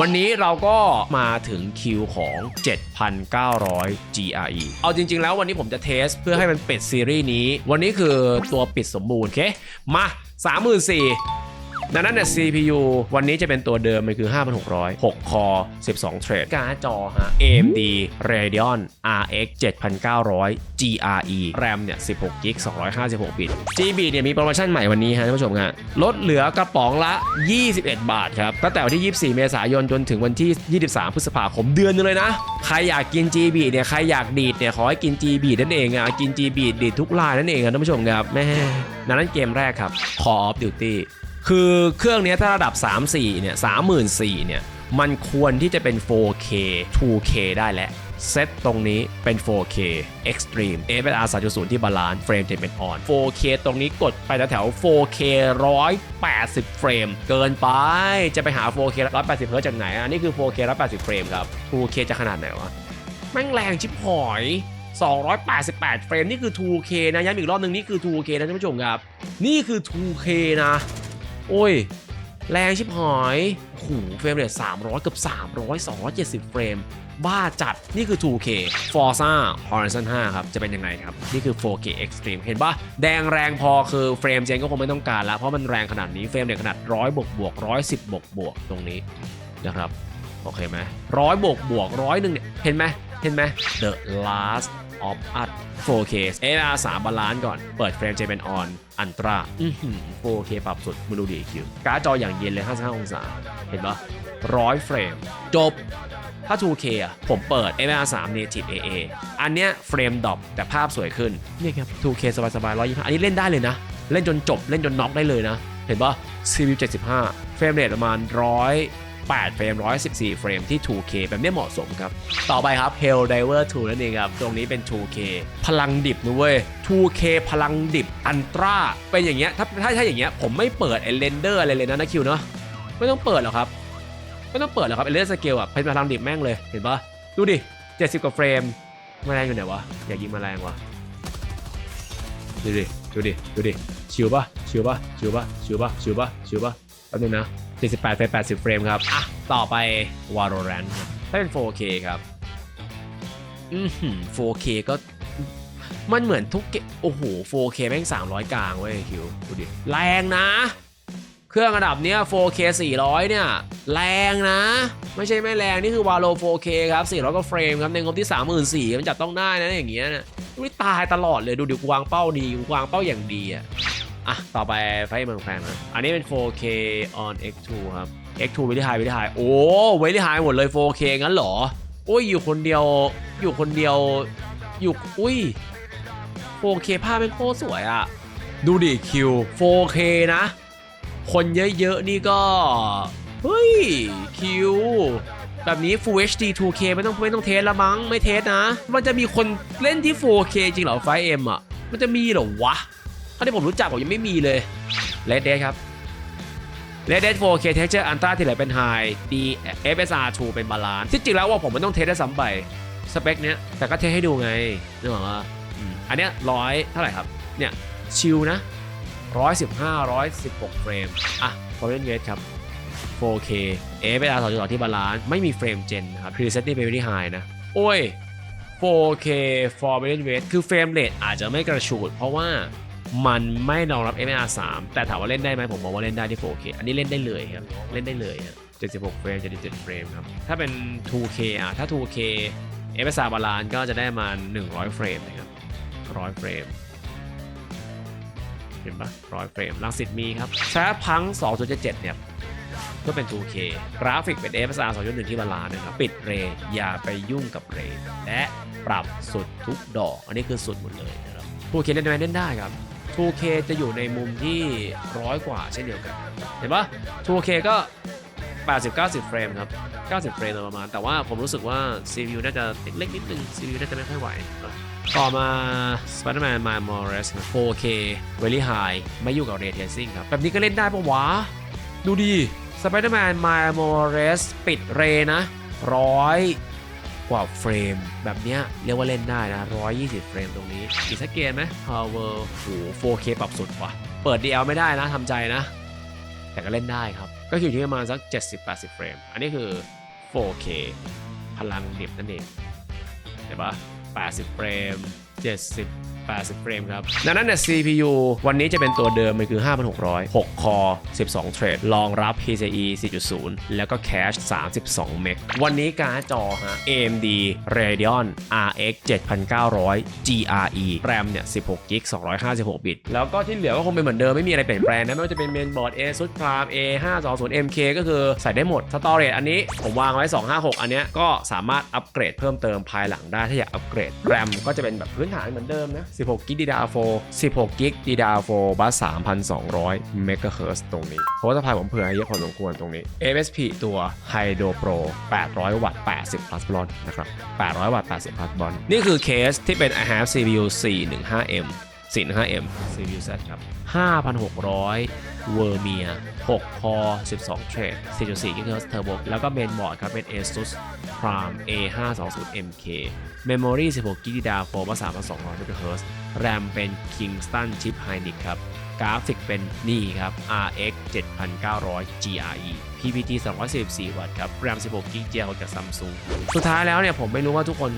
วันนี้เราก็มาถึงคิวของ 7,900 GRE เอาจริง ๆ แล้ววันนี้ผมจะเทสเพื่อให้มันเป็ดซีรีส์นี้ วันนี้คือตัวปิดสมบูรณ์โอเค มา 34,000 ดังนั้นเนี่ย CPU วันนี้จะเป็นตัวเดิม มันคือ 5,600 6 คอ 12 เทรด การ์ดจอฮะ AMD Radeon RX 7,900 GRE RAM เนี่ย 16 GB 256 บิต GB เนี่ยมีโปรโมชั่นใหม่วันนี้ฮะท่านผู้ชมฮะลดเหลือกระป๋องละ 21 บาทครับ ตั้งแต่วันที่ 24 เมษายนจนถึงวันที่ 23 พฤษภาคมเดือนนึงเลยนะ ใครอยากกิน GB เนี่ย ใครอยากดีดเนี่ย ขอให้กิน GB นั่นเองอะ กิน GB ดีดทุกลายนั่นเองครับท่านผู้ชมครับแม่ดังนั้นเกมแรกครับ Call of Duty คือเครื่องนี้ถ้าระดับ 3-4เนี่ย3 4 0เนี่ย มันควรที่จะเป็น 4K 2K ได้แล้วเซตตรงนี้เป็น 4K Extreme FSR 3.0 ที่บาลานซ์เฟรมจะเป็นออน 4K ตรงนี้กดไปแถวๆ 4K 180 เฟรม เกินไป จะไปหา 4K 180 เฮิร์จากไหนอะ นี่คือ 4K 180 เฟรมครับ 2K จะขนาดไหนวะ แม่งแรงชิบหอย 288 เฟรม นี่คือ 2K นะ ย้ำอีกรอบหนึ่งนี่คือ 2K นะท่านผู้ชมครับ นี่คือ 2K นะ โอ้ย แรงชิบหอยโอ้โหเฟรมเรท300 เกับ300 270 เฟรม บ้าจัด นี่คือ 2K Forza Horizon 5 ครับ จะเป็นยังไงครับ นี่คือ 4K Extreme เห็นปะแดงแรงพอคือเฟรมเจนก็คงไม่ต้องการแล้วเพราะมันแรงขนาดนี้ เฟรมเรทขนาด 100 บวกบวก 110 บวกบวกตรงนี้นะครับ โอเคไหมร้อยบวกบวกร้อยหนึ่งเนี่ย เห็นไหมเห็นไหม The Last of Us 4K AR 3บาลานซ์ก่อน เปิดเฟรมเจเป็นออนอันตรา 4K ปรับสุดมาดูดีคิวการ์ดจออย่างเย็นเลย 55 องศา เห็นปะร้อยเฟรม จบ ถ้า 2K อะ ผมเปิด MR 3 Native AA อันเนี้ยเฟรมดรอปแต่ภาพสวยขึ้นเนี่ยครับ 2K สบายๆ125 อันนี้เล่นได้เลยนะ เล่นจนจบ เล่นจนน็อกได้เลยนะ เห็นปะ CPU 75 เฟรมเรทประมาณ100 108เฟรม 114 เฟรมที่ 2K แบบเนี้ยเหมาะสมครับ ต่อไปครับ Hell Diver 2 นั่นเองครับ ตรงนี้เป็น 2K พลังดิบนะเว้ย 2K พลังดิบอันตราเป็นอย่างเงี้ยถ้าถ้าถ้าอย่างเงี้ยผมไม่เปิดไอ้เรนเดอร์อะไรเลยนะนะคิวเนาะไม่ต้องเปิดหรอกครับ ไม่ต้องเปิดหรอกครับไอ้เลนสเกลอะเป็นพลังดิบแม่งเลยเห็นปะดูดิ 70 กว่าเฟรมแมลงอยู่ไหนวะอยากยิงแมลงวะดูดิดูดิดูดิชิวปะชิวปะชิวปะชิวปะชิวปะชิวปะ แป๊บนึงนะ78เฟรม80 เฟรมครับ อะ ต่อไป Valorant ถ้าเป็น 4K ครับ อือหือ 4K ก็ มันเหมือนทุกเกโอ้โห 4K แม่ง 300 กลางเว้ยคิว ดูดิ แรงนะ เครื่องระดับเนี้ย 4K 400 เนี่ย แรงนะ ไม่ใช่ไม่แรง นี่คือ Valo 4K ครับ 400ก็เฟรมครับ ในงบที่ 34,000มันจัดต้องได้นะอย่างเงี้ยนะไม่ตายตลอดเลย ดูดิ กูวางเป้าดี กูวางเป้าอย่างดีอะ อะ ต่อไปไฟเมืองแพงนะอันนี้เป็น 4K on X2 ครับ X2 วิล y ไฮวิล y ไฮโอ้วิล y ไฮหมดเลย 4K งั้นเหรออุ้ย อยู่คนเดียว อยู่คนเดียว อยู่ อุ้ย 4K ภาพเป็นโคตรสวยอะดูดิคิว 4K นะ คนเยอะๆ นี่ก็ เฮ้ย คิว แบบนี้ Full HD 2K ไม่ต้องไม่ต้องเทสละมั้ง ไม่เทสนะ มันจะมีคนเล่นที่ 4K จริงเหรอไฟเอ็มอะ มันจะมีเหรอวะ เท่าที่ผมรู้จักผมยังไม่มีเลย Red Dead ครับ Red Dead 4K Texture Ultra ที่ไหนเป็น High D FSR 2เป็นบาลานซ์ที่จริงแล้วว่าผมไม่ต้องเทสได้ซ้ำไปสเปคเนี้ยแต่ก็เทสให้ดูไงนึกออกว่าอันเนี้ยร้อยเท่าไหร่ครับเนี่ยชิลนะ115 116 เฟรม อะ Foreign Rate ครับ 4K FSR 2.2ที่บาลานซ์ไม่มีเฟรมเจนนะครับ Preset นี่เป็นที่ High นะ โอ้ย 4K Foreign Rate คือเฟรมเรทอาจจะไม่กระชูด เพราะว่า มันไม่รองรับ FSR 3แต่ถามว่าเล่นได้ไหมผมมองว่าเล่นได้ที่ 4K อันนี้เล่นได้เลยครับ เล่นได้เลยครับ76เฟรม77เฟรมครับ ถ้าเป็น 2K อะถ้า 2K FSR บาลานก็จะได้มา 100 เฟรมนะครับ 100 เฟรม เห็นปะร้อยเฟรมลังสิตมีครับชาร์จพัง 2.77 เนี่ยก็เป็น 2K กราฟิกเป็น FSR 2.1 ที่บาลานนะครับ ปิดเรย์อย่าไปยุ่งกับเรย์และปรับสุดทุกดอก อันนี้คือสุดหมดเลยนะครับ 2K เล่นได้ไหมเล่นได้ครับ 2K จะอยู่ในมุมที่ร้อยกว่าเช่นเดียวกัน เห็นปะ 2K ก็ 80-90 เฟรมครับ 90 เฟรมประมาณ แต่ว่าผมรู้สึกว่า CPU น่าจะเล็กนิดนึง CPU น่าจะไม่ค่อยไหว ต่อมา Spider-Man Miles Morales ครับ 4K Very High ไม่ยุ่งกับ Ray Tracing ครับ แบบนี้ก็เล่นได้ปะวะ ดูดิ Spider-Man Miles Morales ปิดเรนะร้อย กว่าเฟรม แบบเนี้ยเรียกว่าเล่นได้นะ 120 เฟรมตรงนี้อีกสักเกมไหม Power โห 4K ปรับสุดว่ะ เปิด DL ไม่ได้นะทำใจนะ แต่ก็เล่นได้ครับ ก็ออยู่ที่ประมาณสัก 70-80 เฟรม อันนี้คือ 4K พลังดิบนั่นเองเห็นปะ80 เฟรม 70 80 เฟรมครับ ดังนั้นเนี่ย CPU วันนี้จะเป็นตัวเดิม มันคือ 5600 6 คอ 12 เทรดรองรับ PCIe 4.0 แล้วก็ Cache 32 เมก วันนี้การ์ดจอฮะ AMD Radeon RX 7900 GRE RAM เนี่ย 16 g b 256 บิต แล้วก็ที่เหลือก็คงเป็นเหมือนเดิม ไม่มีอะไรเปลี่ยนแปลงนะ ไม่ว่าจะเป็นเมนบอร์ด ASUS Prime A520MK ก็คือใส่ได้หมด สตอเรจอันนี้ผมวางไว้ 256 อันเนี้ยก็สามารถอัปเกรดเพิ่มเติมภายหลังได้ถ้าอยากอัปเกรด RAM ก็จะเป็นแบบพื้นฐานเหมือนเดิมนะ16 g b DDR4 16 g b DDR4 บัส3,200เมกะเฮิร์ตรงนี้เพราะว่าสภายผมเผื่อให้เยอะพอสมควรตรงนี้ ASP ตัว Hydro Pro 800 วัตต์ 80 plus บอลนะครับ 800 วัตต์ 80 plus บอลนี่คือเคสที่เป็น i have CPU 415M 415M CPU Z ครับ 5,600 เวอร์เมีย6คอ 12 เทรด 4.4 กิกะเฮิร์ตซ์เทอร์โบแล้วก็เมนบอร์ดครับเป็น ASUS Prime A520MK Memory 16 กิกะดาโฟมว่า3,200 กิกะเฮิร์ตซ์แรมเป็น Kingston Chip Hynix ครับ กราฟิกเป็นนี่ครับ RX 7900 GRE PPT 244 วัตต์ครับ RAM 16 GB เจลจาก Samsung สุดท้ายแล้วเนี่ยผมไม่รู้ว่าทุกคน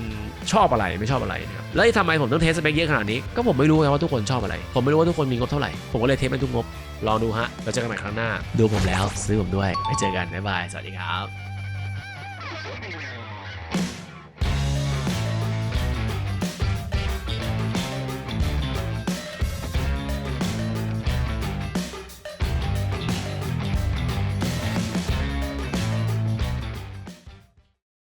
ชอบอะไรไม่ชอบอะไรนะครับแล้วทำไมผมต้องเทสสเปคเยอะขนาดนี้ ก็ผมไม่รู้ไงว่าทุกคนชอบอะไร ผมไม่รู้ว่าทุกคนมีงบเท่าไหร่ ผมก็เลยเทสไปทุกงบ ลองดูฮะแล้วเจอกันใหม่ครั้งหน้า ดูผมแล้ว ซื้อผมด้วยไปเจอกันบ๊ายบายสวัสดีครับ